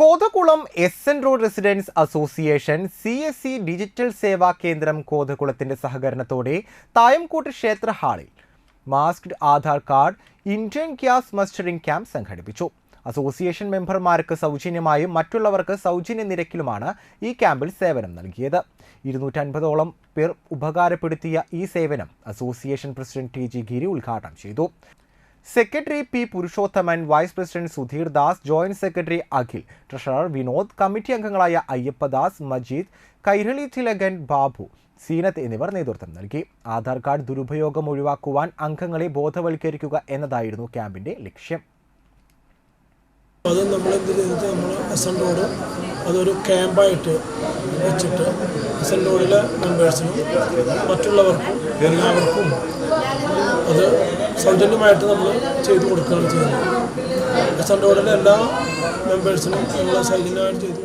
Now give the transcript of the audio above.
Kothakulam S N road residence association C S C digital Seva Kendram കോതകുളത്തിന്റെ സഹകരണത്തോടെ തായംകൂട്ട് ക്ഷേത്ര ഹാളിൽ masked Aadhaar card Indian gas mustering camp സംഘടിപ്പിച്ചു. Association മെമ്പർമാർക്ക് സൗജന്യമായും മറ്റുള്ളവർക്ക് സൗജന്യ നിരക്കിലുമാണ് ഈ ക്യാമ്പിൽ സേവനം നൽകിയത്. ഇരുന്നൂറ്റൻപതോളം പേർ ഉപകാരപ്പെടുത്തിയ ഈ സേവനം association president T G Giri ഉദ്ഘാടനം ചെയ്തു. Secretary P Purushothaman vice president Sudheer Das joint secretary Akhil treasurer Vinod committee അംഗങ്ങളായ അയ്യപ്പദാസ് മജീദ് കൈരളി തിലകൻ ബാബു സീനത്ത് എന്നിവർ നേതൃത്വം നൽകി. ആധാർ കാർഡ് ദുരുപയോഗം ഒഴിവാക്കുവാൻ അംഗങ്ങളെ ബോധവൽക്കരിക്കുക എന്നതായിരുന്നു ക്യാമ്പിന്റെ ലക്ഷ്യം. അത് നമ്മൾ എന്ത് ചെയ്തിട്ട് നമ്മൾ എസ് റോഡ് അതൊരു ക്യാമ്പായിട്ട് വെച്ചിട്ട് എസ് റോഡിലെ മെമ്പേഴ്സിനും മറ്റുള്ളവർക്കും എല്ലാവർക്കും സൗജന്യമായിട്ട് നമ്മൾ ചെയ്തു കൊടുക്കുകയാണ് ചെയ്യുന്നത്. എസ് എൻ എല്ലാ മെമ്പേഴ്സിനും നമ്മൾ സൗജന്യമായിട്ട് ചെയ്തു